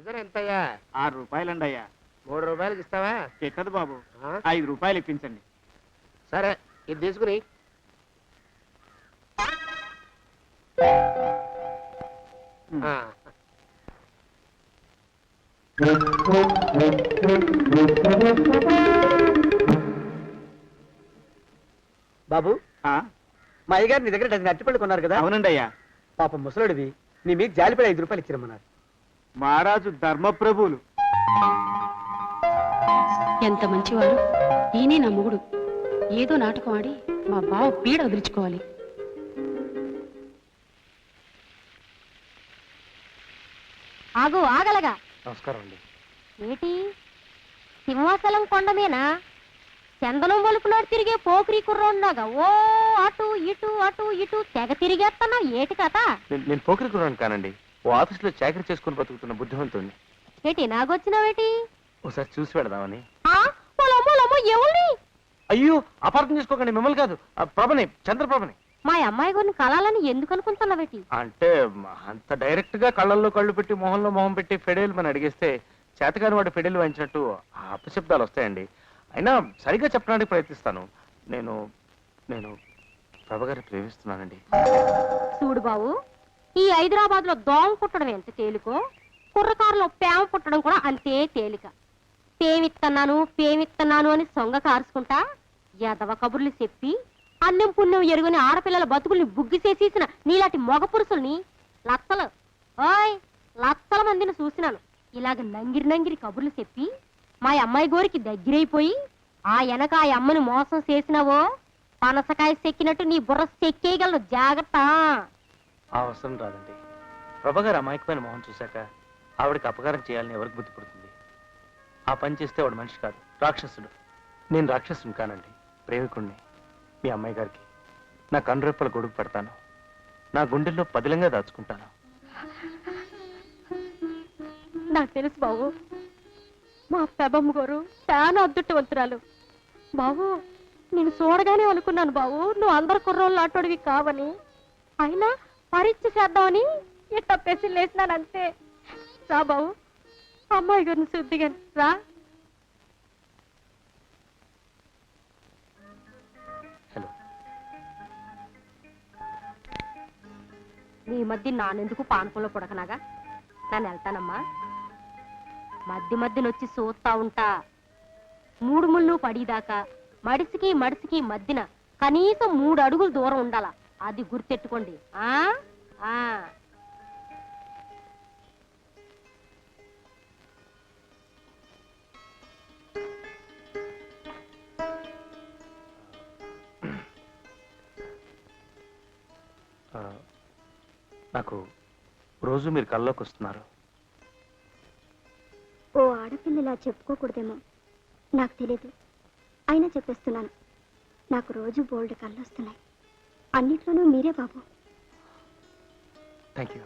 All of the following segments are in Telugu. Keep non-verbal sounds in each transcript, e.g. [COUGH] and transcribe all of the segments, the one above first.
అజర్ ఎంతయ్యా? ఆరు రూపాయలండి అయ్యా మూడు రూపాయలకి ఇస్తావా? ఎక్కదు బాబు. ఆ? ఐదు రూపాయలు ఇప్పించండి. సరే ఇది తీసుకుని. ఆ, బాబు ఆ? మా అయ్యగారు నీ దగ్గర డజన్ అరటిపళ్ళు కొన్నారు కదా? అవునండి అయ్యా పాపం ముసలుడివి నీ మీకు జాలిపడి ఐదు రూపాయలు ఇచ్చిరమ్మన్నారు. మహారాజు ధర్మప్రభువులు ఎంత మంచివాడు ఈయనే నా మొగుడు. ఏదో నాటకం ఆడి మా బావ పీడ వదిలించుకోవాలి. ఆగు ఆగలగా. నమస్కారం అండి. ఏటి? సింహాచలం కొండమేనా? చందనం వలుపునాడు తిరిగే పోకిరి కుర్రోండాగా ఓ అటు ఇటు అటు ఇటు తెగ తిరిగేస్తున్నావు ఏటి కథ నేను పోకరి కురాను కానండి. ఓ ఆఫీస్లో చాకరీ చేసుకుని బతుకుతున్న బుద్ధిమంతుడిని. ఏటి నాగొచ్చినావేటి? ఒకసారి చూసి పెడదామని ఎవరిని? అయ్యో అపార్థం చేసుకోకండి మిమ్మల్ని కాదు. ఆ ప్రభని చంద్రప్రభని. మా అమ్మాయి గారిని కలాలని ఎందుకు అనుకుంటున్నావేటి? అంటే అంత డైరెక్ట్గా కళ్ళల్లో కళ్ళు పెట్టి మొహంలో మొహం పెట్టి ఫెడేలు అని అడిగేస్తే చేతగాని వాడు ఫెడేలు వాయించినట్టు ఆ అపశబ్దాలు వస్తాయండి. అయినా సరిగ్గా చెప్పడానికి ప్రయత్నిస్తాను. నేను నేను ప్రభ గారిని ప్రేమిస్తున్నానండి. చూడు బావు ఈ హైదరాబాద్లో దోమ పుట్టడం ఎంత తేలికో కుర్రకారులో పేమ పుట్టడం కూడా అంతే తేలిక. పేమిత్తన్నాను పేమిత్తన్నాను అని సొంగ కారుచుకుంటా యదవ కబుర్లు చెప్పి అన్నం పుణ్యం ఎరుగుని ఆడపిల్లల బతుకుల్ని బుగ్గి చేసేసిన నీలాంటి మగ పురుషుల్ని లత్తలు. ఓయ్ లత్తల మందిని చూసినాను. ఇలాగ నంగిరి నంగిరి కబుర్లు చెప్పి మా అమ్మాయి గోరికి దగ్గరైపోయి ఆ వెనక ఆ అమ్మని మోసం చేసినావో పనసకాయ చెక్కినట్టు నీ బుర్ర సెక్కేయగలరు జాగ్రత్త. ఆ అవసరం రాదండి. ప్రభగారు అమాయకమైన మొహం చూశాక ఆవిడకి అపకారం చేయాలని ఎవరికి బుద్ధి పుడుతుంది? ఆ పని చేస్తే వాడు మనిషి కాదు రాక్షసుడు. నేను రాక్షసుని కానండి ప్రేమికుణ్ణి మీ అమ్మాయి గారికి. నా కనురెప్పల గొడుగు పెడతాను. నా గుండెల్లో పదిలంగా దాచుకుంటాను. నాకు తెలుసు బాబు. మా పెబమ్మ గారు చాలా అద్దుట్టవంతురాలు బాబు నేను చూడగానే అనుకున్నాను బాబు నువ్వు అందరు కుర్రోళ్ళు ఆటోడివి కావని. అయినా పరీక్ష చేద్దామని ఇట్ట పెసిల్ వేసినాను అంతే. రా బాబు. అమ్మాయి గారిని శుద్ధిగా రా. హలో. నీ మధ్య నానెందుకు పానకంలో పుడకనాగా? నన్ను వెళ్తానమ్మా. మధ్య మధ్యనొచ్చి చూస్తా ఉంటా. మూడు ముళ్ళు పడిదాకా మడిసికి మడిసికి మధ్యన కనీసం మూడు అడుగులు దూరం ఉండాల? అది గుర్తెట్టుకోండి. ఆ? ఆ. ఆ, నాకు రోజు మీరు కల్లోకి వస్తున్నారు ఓ ఆడపిల్లలా చెప్పుకోకూడదేమో. నాకు తెలీదు. అయినా చెప్పేస్తున్నాను. నాకు రోజు బోల్డ్ కళ్ళు వస్తున్నాయి అన్నిట్లోనూ మీరే బాబు. థ్యాంక్ యూ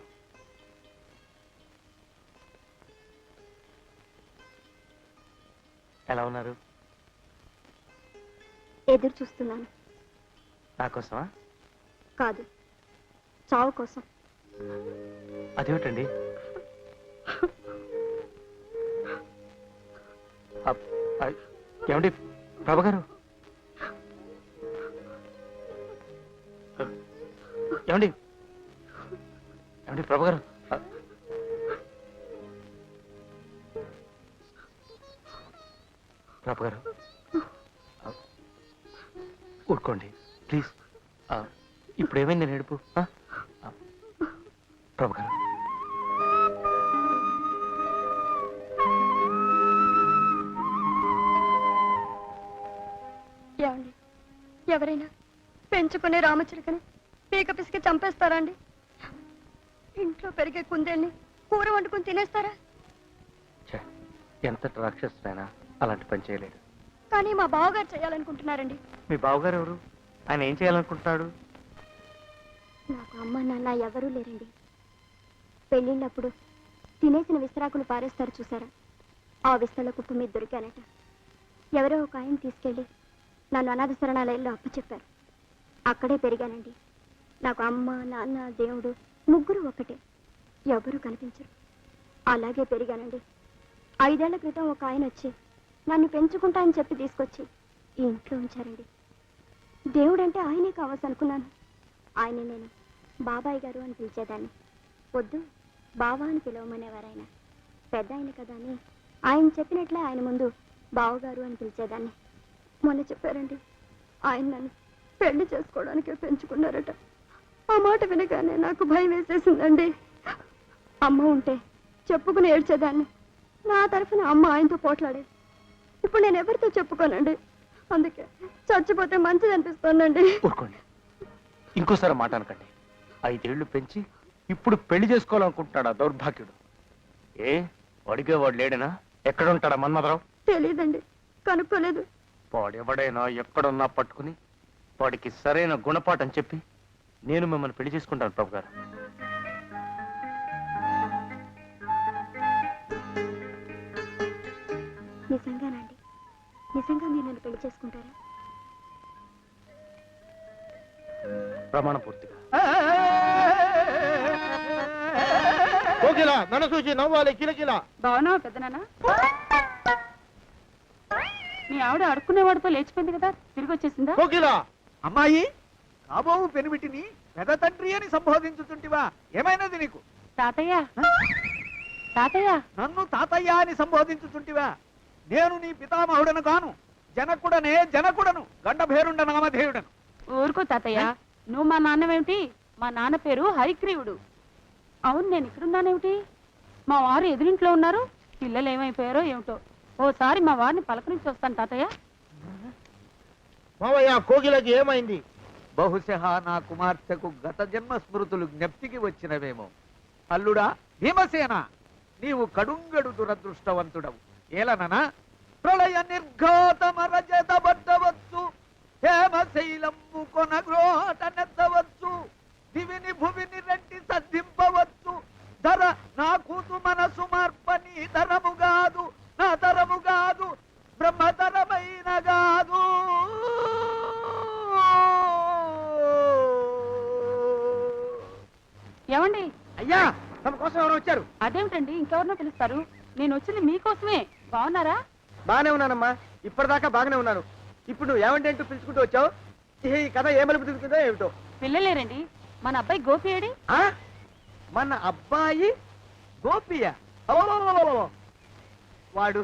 ఎలా ఉన్నారు? ఎదురు చూస్తున్నాను. నా కోసమా? కాదు చావు కోసం. అదేమిటండి? [LAUGHS] ఏమండి ప్రభ ఏమండి? ఏమండి ప్రభుగారు? గారు అ- గారు ఊరుకోండి ప్లీజ్. ఇప్పుడు ఏమైంది నేడుపు ఏడుపు గారు ఎవరైనా పెంచుకునే రామచిలుకని పీక పిసికి చంపేస్తారా అండి? ఇంట్లో పెరిగే కుందేల్ని కూర వండుకుని తినేస్తారా? ఎంత రాక్షసుడైనా అలాంటి పని చేయలేడు. కానీ మా బావగారు చేయాలనుకుంటున్నారండి. మీ బావగారు ఎవరు? ఆయన ఏం చేయాలనుకుంటున్నాడు? నాకు అమ్మ నాన్న ఎవరూ లేరండి. పెళ్ళిళ్ళప్పుడు తినేసిన విస్తరాకులు పారేస్తారు చూసారా? ఆ విస్తల కుప్ప మీద దొరికానట ఎవరో ఒక ఆయన తీసుకెళ్ళి నన్ను అనాథ శరణాలయంలో అప్పచెప్పారు. అక్కడే పెరిగానండి. నాకు అమ్మ నాన్న దేవుడు ముగ్గురు ఒకటే. ఎవరు కనిపించరు. అలాగే పెరిగానండి. ఐదేళ్ళ క్రితం ఒక ఆయన వచ్చి నన్ను పెంచుకుంటా అని చెప్పి తీసుకొచ్చి ఈ ఇంట్లో ఉంచారండి. దేవుడంటే ఆయనే కావాల్సి అనుకున్నాను ఆయన నేను. బాబాయ్ గారు అని పిలిచేదాన్ని. వద్దు బావా అని పిలవమనేవారు ఆయన పెద్ద ఆయన కదా అని ఆయన చెప్పినట్లే ఆయన ముందు బావగారు అని పిలిచేదాన్ని. మొన్న చెప్పారండి ఆయన నన్ను పెళ్ళి చేసుకోవడానికే పెంచుకున్నారట. ఆ మాట వినగానే నాకు భయం వేసేసిందండి. అమ్మ ఉంటే చెప్పుకుని ఏడ్చేదాన్ని. నా తరఫున అమ్మ ఆయనతో పోట్లాడేది. ఇప్పుడు నేను ఎవరితో చెప్పుకోనండి? అందుకే చచ్చిపోతే మంచిది అనిపిస్తోందండి ఊరుకోండి. ఇంకోసారి మాట అనకండి. ఐదేళ్ళు పెంచి ఇప్పుడు పెళ్ళి చేసుకోవాలనుకుంటున్నాడు ఆ దౌర్భాగ్యుడు? ఏ అడిగేవాడు లేడనా? ఎక్కడ ఉంటాడా మన్మధరావు? తెలియదండి కనుక్కోలేదు. వాడెవడైనా ఎక్కడున్నా పట్టుకుని వాడికి సరైన గుణపాఠం చెప్పి నేను మిమ్మల్ని పెళ్ళి చేసుకుంటాను ప్రభు గారు. నిజంగానండి నిజంగా మీరు నన్ను పెళ్ళి చేసుకుంటారా? ప్రమాణ పూర్తిగా. కోకిల నన్ను చూసి నవ్వాలి కిలకిల. బాగున్నావా పెద్దనాన్న మీ ఆవిడ అడుక్కునేవాడితో లేచిపోయింది కదా తిరిగి వచ్చేసిందా? కోకిల! అమ్మాయి! కాబోవు పెనిమిటిని పెద తండ్రి అని సంబోధించుతుంటివా ఏమైనది నీకు? తాతయ్య. తాతయ్య. నన్ను తాతయ్య అని సంబోధించుతుంటివా నేను నీ పితామహుడను కాను జనకుడనే జనకుడను గండభేరుండ నామధేయుడను. ఊరుకో తాతయ్య. నువ్వు మా నాన్నవేమిటి? మా నాన్న పేరు హరిగ్రీవుడు అవును నేను ఇక్కడున్నానేమిటి? మా వారు ఎదురింట్లో ఉన్నారు. పిల్లలు ఏమైపోయారో ఏమిటో. ఓసారి మా వారిని పలకరించి వస్తాను తాతయ్య. మావయ్య కోకిలకి ఏమైంది? బహుశా నా కుమార్తెకు గత జన్మ స్మృతులు జ్ఞప్తికి వచ్చినవేమో. అల్లుడా భీమసేన నీవు కడుంగడు దురదృష్టవంతుడవు. ఏలననా ప్రళయ నిర్ఘాతమరజతబడ్డవచ్చు హేమశైలము కొనగ్రోట నెత్తవచ్చు దివిని భువిని రెట్టి సద్దింపవచ్చు ధర నా కూతు మనసు మార్పని ధరము కాదు నా తరము కాదు బ్రహ్మతరమైన ఏమండి? అయ్యా తమ కోసం ఎవరు వచ్చారు. అదేమిటండి? ఇంకెవరినో పిలుస్తారు? నేను వచ్చింది మీకోసమే. బాగున్నారా? బాగానే ఉన్నానమ్మా. ఇప్పటిదాకా బాగానే ఉన్నాను. ఇప్పుడు నువ్వు ఏమంటే అంటూ పిలుచుకుంటూ వచ్చావు? ఈ కథ ఏ మలుపు తిరుగుతుందో ఏమిటో? పిల్లలేరండి. మన అబ్బాయి గోపి ఏడి? ఆ? మన అబ్బాయి గోపియ. వాడు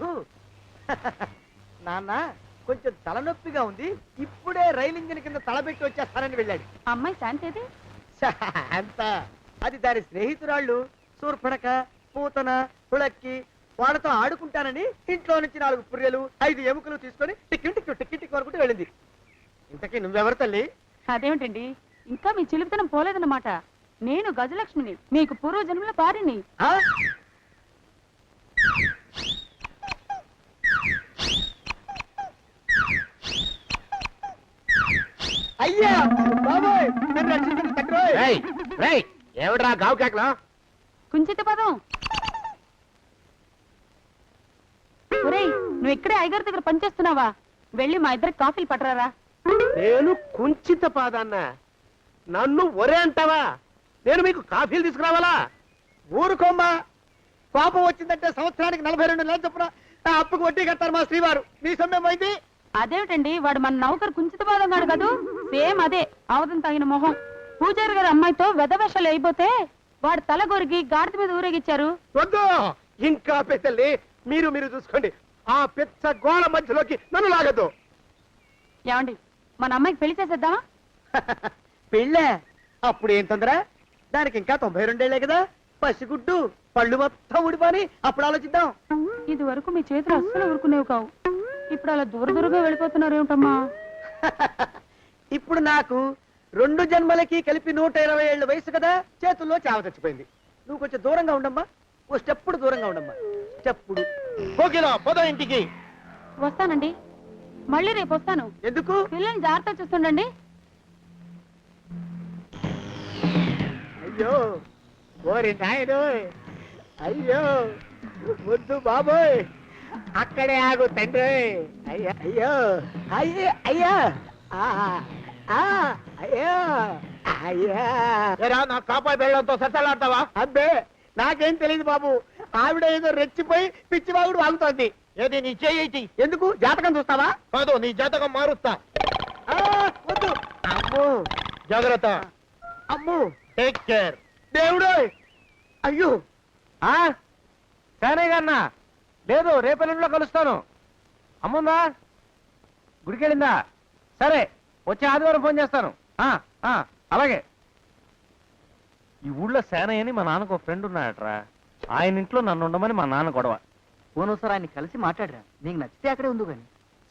[LAUGHS] నాన్న కొంచెం తలనొప్పిగా ఉంది. ఇప్పుడే రైలు ఇంజిన్ కింద తలబెట్టి వచ్చేస్తానని వెళ్ళాడు. అమ్మాయి శాంతి [LAUGHS] అంత అది దాని స్నేహితురాళ్ళు. సూర్పణక పూతన పుళక్కి వాళ్ళతో ఆడుకుంటానని ఇంట్లో నుంచి నాలుగు పుర్రెలు ఐదు ఎముకలు తీసుకొని టిక్కి టిక్కి టిక్కి టిక్కి వరకు వెళ్ళింది. ఇంతకీ నువ్వెవరు తల్లి? అదేమిటండి? ఇంకా మీ చిలుపుతనం పోలేదన్నమాట. నేను గజలక్ష్మిని మీకు పూర్వ జన్మల పారిని ఆ? అయ్యా బాబోయ్ నన్ను రక్షించండి తండ్రోయ్. రేయ్ రేయ్. ఏమిట్రా గావు కేకలో? కుంచిత పదం. ఒరేయ్ నువ్వు ఇక్కడే ఐగారి దగ్గర పనిచేస్తున్నావా వెళ్ళి మా ఇద్దరికి కాఫీలు పట్టరారా? నేను కుంచిత పాదాన్న. నన్ను ఒరే అంటావా? నేను మీకు కాఫీలు తీసుకురావాలా? ఊరుకోమ్మా. పాపం వచ్చిందంటే సంవత్సరానికి నలభై రెండు నెలలు చొప్పున ఆ అప్పుకు వడ్డీ కడతారు మా శ్రీవారు. నీ సొమ్మేం పోయింది అదేమిటండి వాడు మన నౌకరు కుంచిత పాదం కదూ? సేమ్ అదే అవతం తగిన మొహం. పూజారి గారి అమ్మాయితో వెధవేషాలు అయిపోతే వాడు తల గొరిగి గాడిద మీద ఊరేగిచ్చారు. వద్దు! ఇంకా పెద్దల్ని మీరు మీరు చూసుకోండి. ఆ పెద్ద గోళ మధ్యలోకి నన్ను లాగద్దు. ఏమండి మన అమ్మాయికి పెళ్ళి చేసేద్దామా? [LAUGHS] పెళ్ళే? అప్పుడు ఏం తొందర? దానికి ఇంకా తొంభై రెండేళ్ళే కదా. పసిగుడ్డు పళ్ళు మొత్తం ఊడిపోని అప్పుడు ఆలోచిద్దాం. ఇది వరకు మీ చేతులు అస్సలు ఊరుకునేవి కావు. ఇప్పుడు అలా దూర దూరంగా వెళ్ళిపోతున్నారు ఏమిటమ్మా? [LAUGHS] ఇప్పుడు నాకు రెండు జన్మలకి కలిపి నూట ఇరవై ఏళ్ళ వయసు కదా చేతుల్లో చావ చచ్చిపోయింది. నువ్వు కొంచెం దూరంగా ఉండమ్మా. ఓ స్టెప్పుడు దూరంగా ఉండమ్మా. స్టెప్పుడు. కోకిల పద ఇంటికి. వస్తానండి. మళ్ళీ రేపు వస్తాను. ఎందుకు? పిల్లల్ని జాగ్రత్త చూస్తుండండి. అయ్యో ఓరి నాయను అయ్యో వద్దు బాబోయ్. అక్కడే ఆగు తండ్రి. అయ్యా అయ్యో. అయ్యో అయ్యా. ఆ, ఆ, అయ్యో అయ్యా. ఏరా నా కాపాయి బెళ్ళంతో సత్తలాడతావా అబ్బే నాకేం తెలియదు బాబు. ఆవిడ ఏదో రెచ్చిపోయి పిచ్చివాగుడు వాగుతోంది. ఏది నీ చేయి ఎందుకు? జాతకం చూస్తావా? కాదు నీ జాతకం మారుస్తా. ఆ, వద్దు. అమ్మో జాగ్రత్త. అమ్మో. టేక్ కేర్ దేవుడు! అయ్యో! సరే కన్నా. లేదు రేపెల్లుండిలో కలుస్తాను. అమ్ముందా? గుడికెళ్ళిందా? సరే. వచ్చే ఆదివారం ఫోన్ చేస్తాను. ఆ, ఆ, అలాగే. ఈ ఊళ్ళో సేనయ్య అని మా నాన్నకు ఒక ఫ్రెండ్ ఉన్నాడట్రా. ఆయన ఇంట్లో నన్ను ఉండమని మా నాన్న గొడవ. పోనోసారి ఆయన కలిసి మాట్లాడరా. నీకు నచ్చితే అక్కడే ఉంది కానీ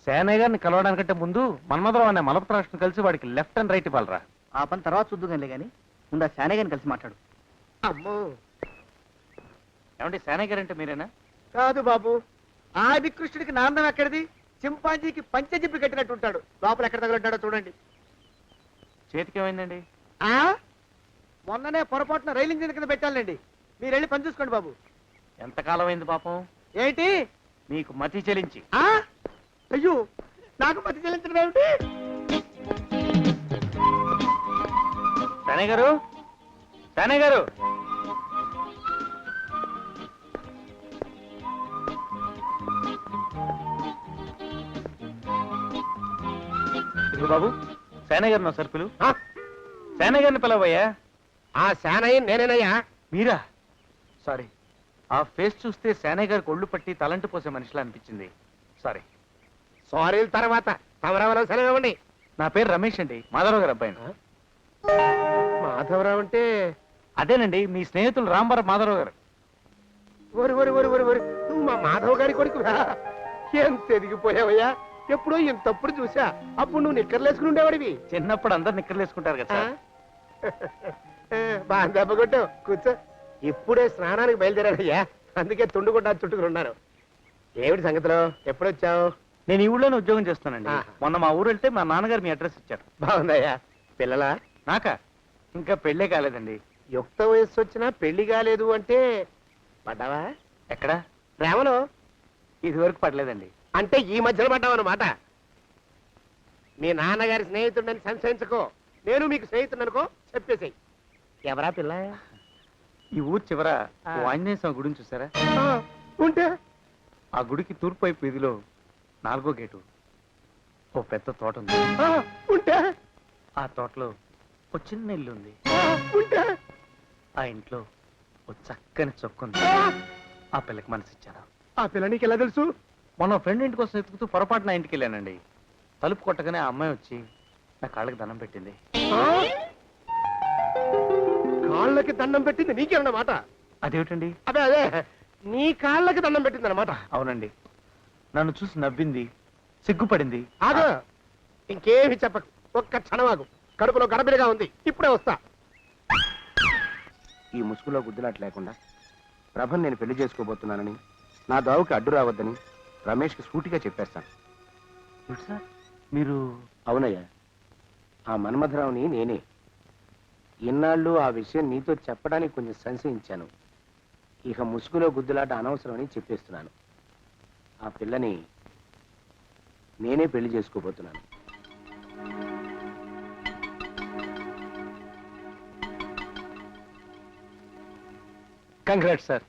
సేనయ్య గారిని కలవడానికంటే ముందు మన్మధరావు అనే మలప రాష్ట్రం కలిసి వాడికి లెఫ్ట్ అండ్ రైట్ ఇవ్వాలరా. ఆ పని తర్వాత చూద్దుగానిలే కానీ ముందు ఆ శానే గారిని కలిసి మాట్లాడు. అమ్మో. ఏమంటే సేనయ్య గారు అంటే మీరేనా? కాదు బాబు. ఆది కృష్ణుడికి నాందం ఎక్కడిది? చింపాంజీకి పంచజిప్పి కట్టినట్టు ఉంటాడు. లోపల ఎక్కడ తగలడ్డాడో చూడండి. చేతికి ఏమైందండి ఆ? మొన్ననే పొరపాటున రైలు ఇంజిన్ కింద పెట్టాలండి మీరు వెళ్ళి పని చూసుకోండి బాబు. ఎంతకాలం అయింది పాపం? ఏంటి? మీకు మతి చెలించి. ఆ? అయ్యో నాకు మతి చెల్లించడం ఏమిటి? సేనయ్య గారు? సేనయ్య గారు? బాబు. సేనయ్య గారు నా సరుకులు ఆ? సేనయ్య గారిని పిలవయ్యా? ఆ శానయ్య నేనేనయ్యా? మీరా? సారీ. ఆ ఫేస్ చూస్తే సేనయ్య గారికి ఒళ్ళు పట్టి తలంటి పోసే మనిషిలా అనిపించింది. సారీ. సారీల తర్వాత తమరావరం సెలవు ఇవ్వండి నా పేరు రమేష్ అండి. మాధవరావు గారు అబ్బాయిని. మాధవరావు అంటే? అదేనండి మీ స్నేహితులు రాంబారావు మాధవరావు గారు. ఒరి ఒరి ఒరి ఒరి ఒరి. నువ్వు మా మాధవ్ గారి కొడుకు. ఎంత ఎదిగిపోయావయ్యా? ఎప్పుడో ఇంతప్పుడు చూసా అప్పుడు నువ్వు నిక్కర్లేసుకుని ఉండేవాడివి. చిన్నప్పుడు అందరు నిక్కర్లు వేసుకుంటారు కదా? సార్. బాగా దెబ్బ కొట్టావు కూర్చో. ఇప్పుడే స్నానానికి బయలుదేరాడయ్యా. అందుకే తుండుకుంటా చుట్టుకుని ఉన్నాను. ఏమిటి సంగతిలో? ఎప్పుడొచ్చావు? నేను ఈ ఊళ్ళోనే ఉద్యోగం చేస్తానండి ఆహా. మొన్న మా ఊరు వెళ్తే మా నాన్నగారు మీ అడ్రస్ ఇచ్చారు. బాగుందయ్యా. పిల్లలా? నాకా? ఇంకా పెళ్ళే కాలేదండి. యుక్త వయస్సు వచ్చినా పెళ్ళి కాలేదు అంటే పడ్డావా? ఎక్కడ? ప్రేమలో? ఇది వరకు పడలేదండి. అంటే ఈ మధ్యలో పడ్డావన్నమాట మీ నాన్నగారి స్నేహితుడిని సంశయించుకో. నేను మీకు స్నేహితుడు అనుకో చెప్పేసాయి. ఎవరా పిల్ల? ఈ ఊరు చివర ఆ. ఓ ఆంజనేయ స్వామి గుడిని చూసారా? ఆ, ఉంటే? ఆ గుడికి తూర్పు వైపు వీధిలో నాలుగో గేటు. ఓ పెద్ద తోట ఉంది. ఆ, ఉంటే? ఆ తోటలో ఓ చిన్న ఇల్లు ఉంది. ఆ, ఉంటే? ఆ ఇంట్లో ఓ చక్కని చొక్కుంది. ఆ, ఆ పిల్లకి మనసిచ్చాను ఆ పిల్ల నీకు ఎలా తెలుసు? మొన్న ఫ్రెండ్ ఇంటి కోసం ఎత్తుకుతూ పొరపాటు నా ఇంటికి వెళ్ళానండి. తలుపు కొట్టగానే ఆ అమ్మాయి వచ్చి నా కాళ్ళకి దండం పెట్టింది. ఆ? కాళ్ళకి దండం పెట్టింది నీకేనమాట అదేమిటండి? అదే అదే. నీ కాళ్ళకి దండం పెట్టింది అనమాట అవునండి. నన్ను చూసి నవ్వింది సిగ్గుపడింది. ఆగు. ఇంకేమి చెప్పకు. ఒక్క క్షణమాగు కడుపులో గడబిడిగా ఉంది. ఇప్పుడే వస్తా. ఈ ముసుగులో గుద్దులాట లేకుండా ప్రభను నేను పెళ్ళి చేసుకోబోతున్నానని నా దావుకి అడ్డు రావద్దని రమేష్కి సూటిగా చెప్పేస్తాను. సార్? మీరు అవునయ్యా ఆ మన్మధరావుని నేనే. ఇన్నాళ్ళు ఆ విషయం నీతో చెప్పడానికి కొంచెం సంశయించాను. ఇక ముసుగులో గుద్దులాట అనవసరమని చెప్పేస్తున్నాను. ఆ పిల్లని నేనే పెళ్ళి చేసుకోబోతున్నాను. Congrat sir.